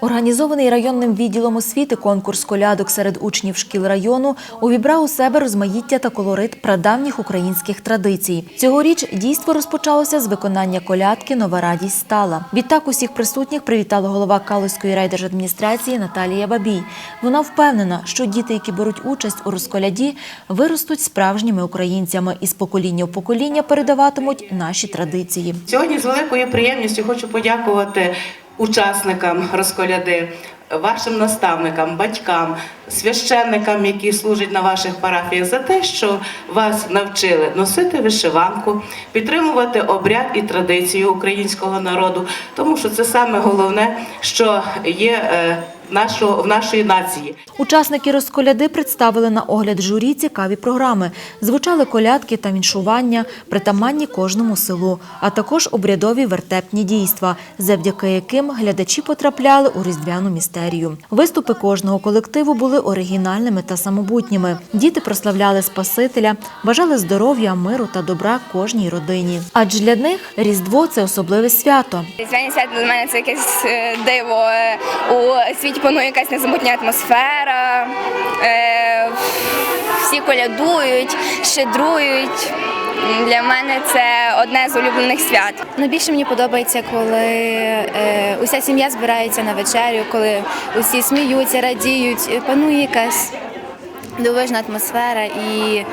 Організований районним відділом освіти конкурс колядок серед учнів шкіл району увібрав у себе розмаїття та колорит прадавніх українських традицій. Цьогоріч дійство розпочалося з виконання колядки Нова радість стала. Відтак усіх присутніх привітала голова Калузької райдержадміністрації Наталія Бабій. Вона впевнена, що діти, які беруть участь у розколяді, виростуть справжніми українцями і з покоління в покоління передаватимуть наші традиції. Сьогодні з великою приємністю хочу подякувати учасникам розколяди, вашим наставникам, батькам, священникам, які служать на ваших парафіях, за те, що вас навчили носити вишиванку, підтримувати обряд і традицію українського народу, тому що це саме головне, що є е, нашого, в нашої нації. Учасники розколяди представили на огляд журі цікаві програми. Звучали колядки та віншування, притаманні кожному селу, а також обрядові вертепні дійства, завдяки яким глядачі потрапляли у різдвяну містерію. Виступи кожного колективу були оригінальними та самобутніми. Діти прославляли Спасителя, бажали здоров'я, миру та добра кожній родині. Адже для них Різдво це особливе свято. Різдвяні свято для мене це якесь е, диво. Е, У світі панує якась незабутня атмосфера. Е, Всі колядують, щедрують. Для мене це одне з улюблених свят. Найбільше мені подобається, коли е, уся сім'я збирається на вечерю, коли усі сміються, радіють, е, панує якась дивовижна атмосфера, і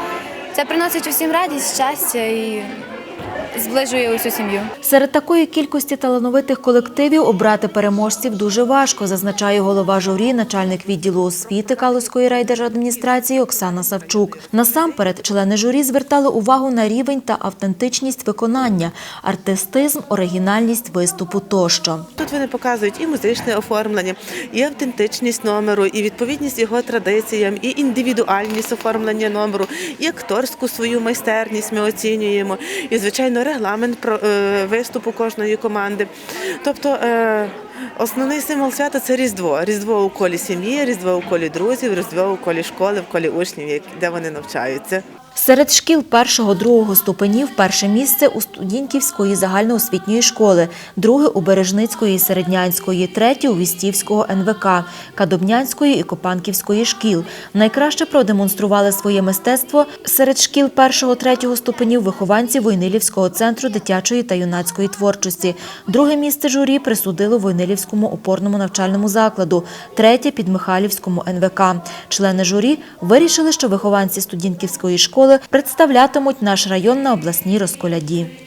це приносить усім радість, щастя і зближує усю сім'ю. Серед такої кількості талановитих колективів обрати переможців дуже важко, зазначає голова журі, начальник відділу освіти Калузької райдержадміністрації Оксана Савчук. Насамперед, члени журі звертали увагу на рівень та автентичність виконання, артистизм, оригінальність виступу тощо. Тут вони показують і музичне оформлення, і автентичність номеру, і відповідність його традиціям, і індивідуальність оформлення номеру, і акторську свою майстерність ми оцінюємо, і звичайно регламент про е, виступу кожної команди. Тобто е, основний символ свята це Різдво. Різдво у колі сім'ї, Різдво у колі друзів, Різдво у колі школи, в колі учнів, де вони навчаються. Серед шкіл першого-другого ступенів перше місце у Студінківської загальноосвітньої школи, друге у Бережницької середнянської, третє у Вістівського НВК, Кадобнянської і Копанківської шкіл. Найкраще продемонстрували своє мистецтво серед шкіл першого-третього ступенів вихованці Войнилівського центру дитячої та юнацької творчості. Друге місце журі присудило Войнилівському опорному навчальному закладу, третє під Михайлівському НВК. Члени журі вирішили, що вихованці Студінківської школи представлятимуть наш район на обласній розколяді.